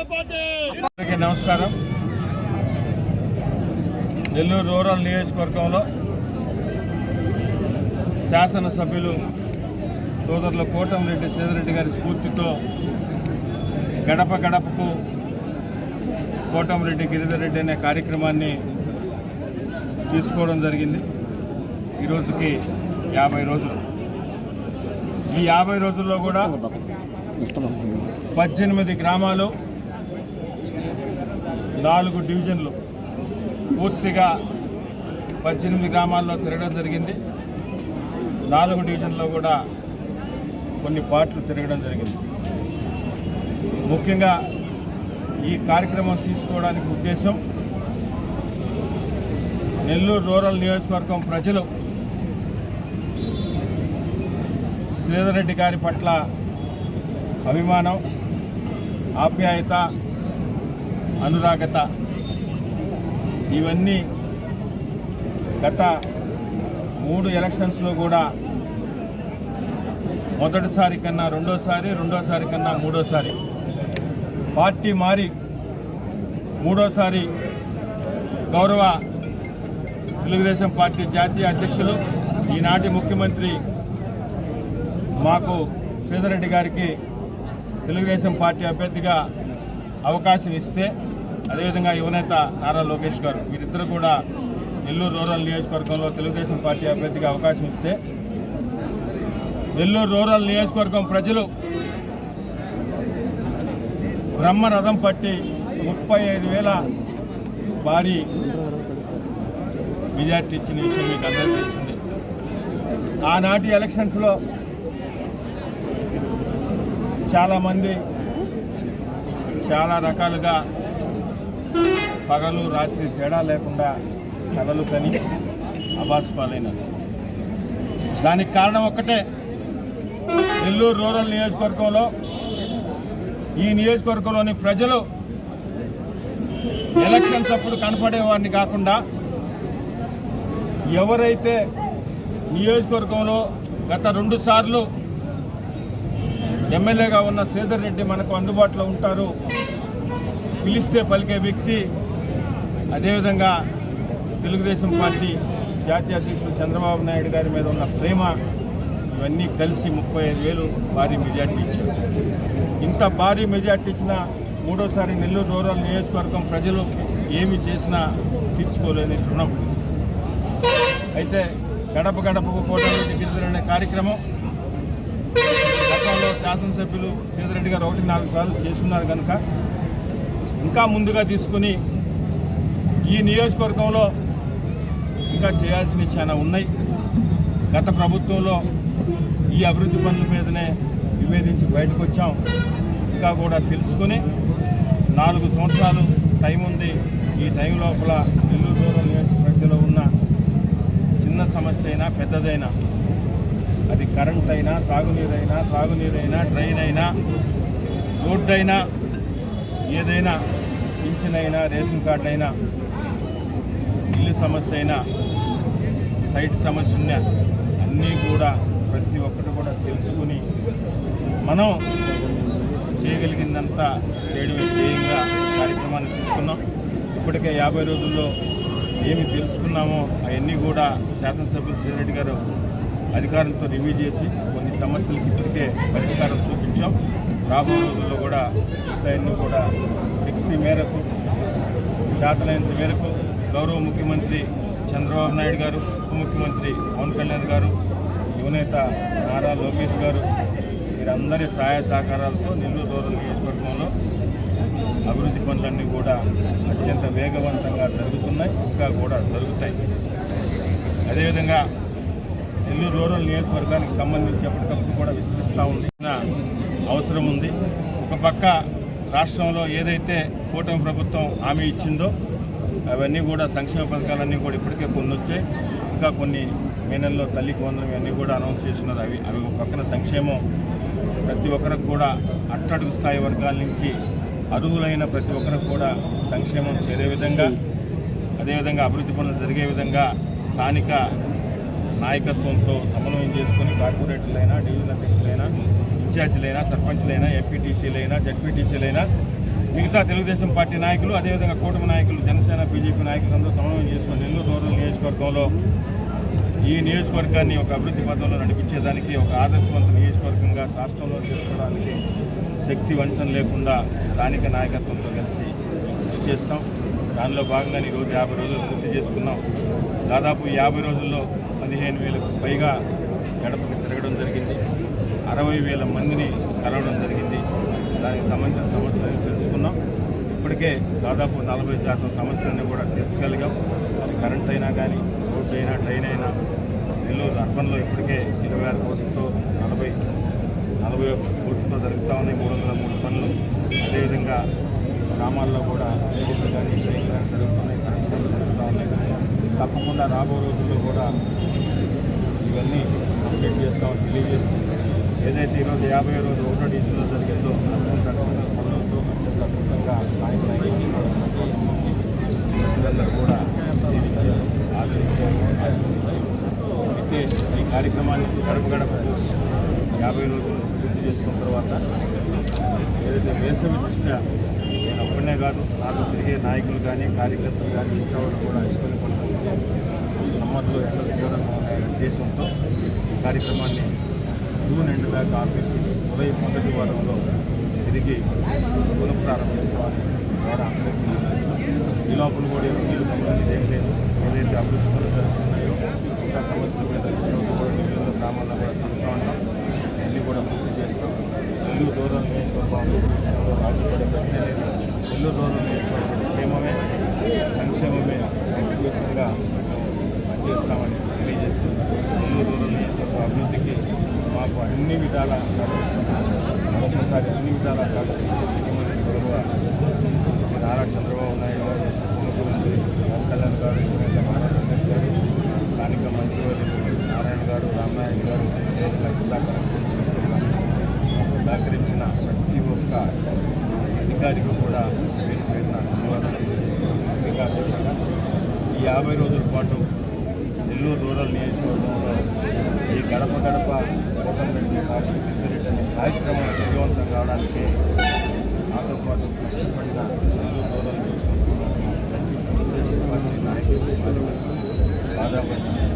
అందరికీ నమస్కారం. నెల్లూరు రూరల్ నియోజకవర్గంలో శాసనసభ్యులు సోదరుల కోటంరెడ్డి సేదరెడ్డి గారి స్ఫూర్తితో గడప గడపకు కోటంరెడ్డి గిరిధర్రెడ్డి అనే కార్యక్రమాన్ని తీసుకోవడం జరిగింది. ఈరోజుకి యాభై రోజులు. ఈ యాభై రోజుల్లో కూడా పద్దెనిమిది గ్రామాలు నాలుగు డివిజన్లు పూర్తిగా పద్దెనిమిది గ్రామాల్లో తిరగడం జరిగింది. నాలుగు డివిజన్లో కూడా కొన్ని పార్ట్లు తిరగడం జరిగింది. ముఖ్యంగా ఈ కార్యక్రమం తీసుకోవడానికి ఉద్దేశం నెల్లూరు రూరల్ నియోజకవర్గం ప్రజలు శ్రీధర్ రెడ్డి గారి పట్ల అభిమానం ఆప్యాయత అనురాగత. ఇవన్నీ గత మూడు ఎలక్షన్స్లో కూడా మొదటిసారి కన్నా రెండోసారి రెండోసారి కన్నా మూడోసారి. పార్టీ మారి మూడోసారి గౌరవ తెలుగుదేశం పార్టీ జాతీయ అధ్యక్షులు ఈనాటి ముఖ్యమంత్రి మాకు శ్రీధరెడ్డి గారికి తెలుగుదేశం పార్టీ అభ్యర్థిగా అవకాశం ఇస్తే అదేవిధంగా యువనేత నారా లోకేష్ గారు వీరిద్దరు కూడా నెల్లూరు రూరల్ నియోజకవర్గంలో తెలుగుదేశం పార్టీ అభ్యర్థిగా అవకాశం ఇస్తే నెల్లూరు రూరల్ నియోజకవర్గం ప్రజలు బ్రహ్మరథం పట్టి ముప్పై ఐదు వేల భారీ మెజార్టీ ఇచ్చిన విషయం మీకు అందరూ తెలిసింది. ఆనాటి ఎలక్షన్స్లో చాలామంది చాలా రకాలుగా పగలు రాత్రి తేడా లేకుండా కలలు కని అబాస్పాలైనది దానికి కారణం ఒక్కటే. నెల్లూరు రూరల్ నియోజకవర్గంలో ఈ నియోజకవర్గంలోని ప్రజలు ఎలక్షన్స్ అప్పుడు కనపడేవాడిని కాకుండా ఎవరైతే నియోజకవర్గంలో గత రెండు సార్లు ఎమ్మెల్యేగా ఉన్న శ్రీధర్ రెడ్డి మనకు అందుబాటులో ఉంటారు పిలిస్తే పలికే వ్యక్తి అదేవిధంగా తెలుగుదేశం పార్టీ జాతీయ అధ్యక్షులు చంద్రబాబు నాయుడు గారి మీద ఉన్న ప్రేమ ఇవన్నీ కలిసి ముప్పై ఐదు వేలు భారీ మెజార్టీ ఇచ్చారు. ఇంత భారీ మెజార్టీ ఇచ్చిన మూడోసారి నెల్లూరు రూరల్ నియోజకవర్గం ప్రజలు ఏమి చేసినా తీర్చుకోలేని రుణం. అయితే గడప గడపకు కోటలు దిగిద్దరనే కార్యక్రమం గతంలో శాసనసభ్యులు సీతారెడ్డి గారు ఒకటి నాలుగు సార్లు చేస్తున్నారు కనుక ఇంకా ముందుగా తీసుకుని ఈ నియోజకవర్గంలో ఇంకా చేయాల్సినవి చాలా ఉన్నాయి. గత ప్రభుత్వంలో ఈ అభివృద్ధి పనుల మీదనే నివేదించి బయటకు వచ్చాం. ఇంకా కూడా తెలుసుకుని నాలుగు సంవత్సరాలు టైం ఉంది. ఈ టైం లోపల నెల్లూరు రూరల్ నియోజకవర్గంలో ఉన్న చిన్న సమస్య అయినా పెద్దదైనా అది కరెంట్ అయినా తాగునీరైనా తాగునీరైనా డ్రైన్ అయినా రోడ్డు అయినా ఏదైనా పింఛన్ అయినా రేషన్ కార్డు అయినా ఇల్లు సమస్య అయినా సైట్ సమస్య ఉన్నా అన్నీ కూడా ప్రతి ఒక్కటి కూడా తెలుసుకుని మనం చేయగలిగిందంతా చేయడమే ధ్యేయంగా కార్యక్రమాన్ని తీసుకున్నాం. ఇప్పటికే యాభై రోజుల్లో ఏమి తెలుసుకున్నామో అవన్నీ కూడా శాసనసభ్యులు శ్రీరెడ్డి గారు అధికారులతో రివ్యూ చేసి కొన్ని సమస్యలకు ఇప్పటికే పరిష్కారం చూపించాం. రాబో రోజుల్లో కూడా మిగతాయన్ని కూడా శక్తి మేరకు చేతలైనంత మేరకు గౌరవ ముఖ్యమంత్రి చంద్రబాబు నాయుడు గారు ఉప ముఖ్యమంత్రి పవన్ కళ్యాణ్ గారు యువనేత నారా లోకేష్ గారు వీరందరి సహాయ సహకారాలతో నెల్లూరు రూరల్ నియోజకవర్గంలో అభివృద్ధి పనులన్నీ కూడా అత్యంత వేగవంతంగా జరుగుతున్నాయి ఇంకా కూడా జరుగుతాయి. అదేవిధంగా నెల్లూరు రూరల్ నియోజకవర్గానికి సంబంధించి ఎప్పటికప్పుడు కూడా విస్తరిస్తూ ఉంది. అవసరం ఉంది. ఒక పక్క రాష్ట్రంలో ఏదైతే కూటమి ప్రభుత్వం హామీ ఇచ్చిందో అవన్నీ కూడా సంక్షేమ పథకాలన్నీ కూడా ఇప్పటికే కొన్ని వచ్చాయి. ఇంకా కొన్ని మే నెలలో తల్లి వందనం ఇవన్నీ కూడా అనౌన్స్ చేస్తున్నారు. అవి అవి ఒక పక్కన సంక్షేమం ప్రతి ఒక్కరికి కూడా అట్టడుగు స్థాయి వర్గాల నుంచి అర్హులైన ప్రతి ఒక్కరికి కూడా సంక్షేమం చేరే విధంగా అదేవిధంగా అభివృద్ధి పనులు జరిగే విధంగా స్థానిక నాయకత్వంతో సమన్వయం చేసుకుని కార్పొరేటర్లైనా డివిజన్ అధ్యక్షులైనా ఇన్ఛార్జీలైనా సర్పంచ్లైనా ఎంపీటీసీలైనా జడ్పీటీసీలైనా మిగతా తెలుగుదేశం పార్టీ నాయకులు అదేవిధంగా కూటమి నాయకులు జనసేన బీజేపీ నాయకులందరూ సమన్వయం చేసుకుని నెల్లూరు రూరల్ నియోజకవర్గంలో ఈ నియోజకవర్గాన్ని ఒక అభివృద్ధి పథంలో నడిపించేదానికి ఒక ఆదర్శవంత నియోజకవర్గంగా రాష్ట్రంలో తీసుకోవడానికి శక్తి వంచన లేకుండా స్థానిక నాయకత్వంతో కలిసి కృషి చేస్తాం. దానిలో భాగంగా ఈరోజు యాభై రోజులు పూర్తి చేసుకున్నాం. దాదాపు యాభై రోజుల్లో పదిహేను వేలకు పైగా గడపకు తిరగడం జరిగింది. అరవై వేల మందిని కలవడం జరిగింది. దానికి సంబంధించిన సమస్యలను తెలుసుకున్నాం. ఇప్పటికే దాదాపు నలభై శాతం సమస్యలన్నీ కూడా తీర్చగలిగాం అది కరెంట్ అయినా కానీ రోడ్డు అయినా ట్రైన్ అయినా నెల్లూరు అర్బన్లో ఇప్పటికే ఇరవై ఆరు కోట్లతో నలభై నలభై కోట్లతో జరుగుతూ ఉన్నాయి. మూడు వందల మూడు పనులు. అదేవిధంగా గ్రామాల్లో కూడా కానీ ట్రైన్ జరుగుతున్నాయి జరుగుతూ ఉన్నాయి తప్పకుండా రాబో రోజుల్లో కూడా ఇవన్నీ అప్డేట్ చేస్తామని తెలియజేస్తూ ఏదైతే ఈరోజు యాభై రోజు ఒకటో డీజీలో జరిగిందో పనులతో కూడా అయితే ఈ కార్యక్రమాన్ని గడప గడపకు యాభై రోజులు పూర్తి చేసుకున్న తర్వాత ఏదైతే వేసవి దృష్ట్యా నేనే కాదు నాకు తిరిగే నాయకులు కానీ కార్యకర్తలు కానీ మిగతా కూడా ఇబ్బంది పడుతుంటే సమ్మర్లో ఎండలు తీవ్రంగా ఉన్నాయనే ఉద్దేశంతో ఈ కార్యక్రమాన్ని జూన్ ఎండ్ దాకా ఆపేసి ఉదయం మొదటి వారంలో తిరిగి పునఃప్రారంభించుకోవాలి ద్వారా అందరికీ ఈ లోపల కూడా నీళ్ళు సంబంధించి ఏం లేదు. ఏదైతే అభివృద్ధి పనులు జరుగుతున్నాయో ఇంకా సమస్యలు మీద ఈరోజు కూడా నీళ్ళలో గ్రామాల్లో కూడా తిరుగుతూ ఉంటాం అన్నీ కూడా పూర్తి చేస్తాం. నెల్లూరు దూరం నియోజకవర్గం రాజుపడే ప్రశ్నే లేదు నెల్లూరు దూరం క్షేమమే సంక్షేమమే ఎడ్యుకేషన్గా పనిచేస్తామని తెలియజేస్తూ నెల్లూరు దూరం అభివృద్ధికి మాకు అన్ని విధాల మరొకసారి అన్ని విధాల కాదు ముఖ్యమంత్రి గొడవ శ్రీ నారా చంద్రబాబు నాయుడు గారు ముఖ్యమంత్రి పవన్ కళ్యాణ్ గారు ముఖ్యమంత్రి నారా లోకేష్ గారు స్థానిక మంత్రివర్యులు నారాయణ గారు రామనాయుడు గారు అదేవిధంగా జిల్లా కలెక్టర్ సహకరించిన ప్రతి ఒక్క అధికారికి కూడా పేరు పేరున ధన్యవాదాలు తెలియజేస్తున్నాను ముఖ్యంగా అదేవిధంగా ఈ యాభై రోజుల పాటు నెల్లూరు రూరల్ నియోజకవర్గంలో ఈ గడప గడప కోటంరెడ్డి పార్టీ కార్యక్రమం విజయవంతం కావడానికి నాతో పాటు కష్టపడిన నెల్లూరు రూరల్ నియోజకవర్గంలో తెలుగుదేశం పార్టీ నాయకులు కార్యకర్తలు, బాధాపడి